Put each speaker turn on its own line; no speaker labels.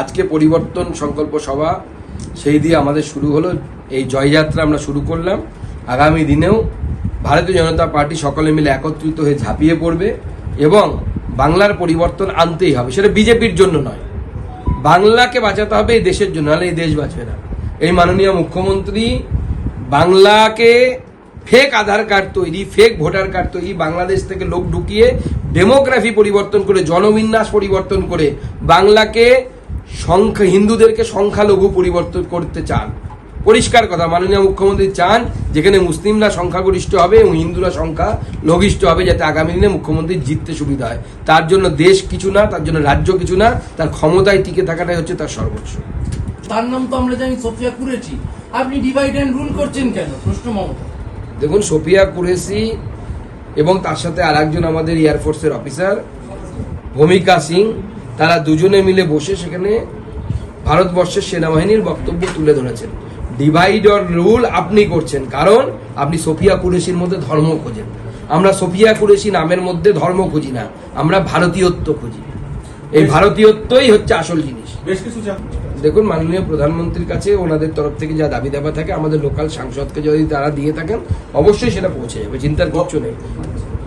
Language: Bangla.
আজকে পরিবর্তন সংকল্প সভা, সেই দিয়ে আমাদের শুরু হলো। এই জয়যাত্রা আমরা শুরু করলাম। আগামী দিনেও ভারতীয় জনতা পার্টি সকলে মিলে একত্রিত হয়ে ঝাঁপিয়ে পড়বে এবং বাংলার পরিবর্তন আনতেই হবে। সেটা বিজেপির জন্য নয়। বাংলাকে বাঁচাতে হবে এই দেশের জন্য, নাহলে এই দেশ বাঁচবে না। এই মাননীয় মুখ্যমন্ত্রী, বাংলাকে ফেক আধার কার্ড তৈরি ফেক ভোটার কার্ড তৈরি, বাংলাদেশ থেকে লোক ঢুকিয়ে ডেমোগ্রাফি পরিবর্তন করে, জনবিন্যাস পরিবর্তন করে, বাংলাকে সংখ্যা হিন্দুদেরকে সংখ্যালঘু পরিবর্তন করতে চান। পরিষ্কার কথা মাননীয় মুখ্যমন্ত্রী চান যেখানে মুসলিমরা সংখ্যাগরিষ্ঠ হবে এবং হিন্দুরা সংখ্যা লঘিষ্ঠ হবে যাতে আগামী দিনে মুখ্যমন্ত্রী জিততে সুবিধা হয়। তার জন্য দেশ কিছু না তার জন্য রাজ্য কিছু না তার ক্ষমতায় টিকে থাকাটাই হচ্ছে তার সর্বোচ্চ।
তার নাম তো আমরা জানি সোফিয়া কুরেশি। আপনি ডিভাইড অ্যান্ড রুল করছেন কেন? প্রশ্ন মমতা।
দেখুন সোফিয়া কুরেশি এবং তার সাথে আর একজন আমাদের এয়ারফোর্সের অফিসার ভূমিকা সিং তারা দুজনে মিলে বসে সেখানে ভারতবর্ষের সেনাবাহিনীর বক্তব্য তুলে ধরেছেন। ডিভাইড অর রুল আপনি করছেন কারণ আপনি সোফিয়া কুরেশির মধ্যে ধর্ম খোঁজেন। আমরা সোফিয়া কুরেশি নামের মধ্যে ধর্ম খুঁজি না আমরা ভারতীয়ত্ব খুঁজি। এই ভারতীয়ত্বই হচ্ছে আসল জিনিস।
বেশ কিছু
দেখুন মাননীয় প্রধানমন্ত্রীর কাছে ওনাদের তরফ থেকে যা দাবি দাবা থাকে আমাদের লোকাল সাংসদকে যদি তারা দিয়ে থাকেন অবশ্যই সেটা পৌঁছে যাবে চিন্তার কিচ্ছু নেই।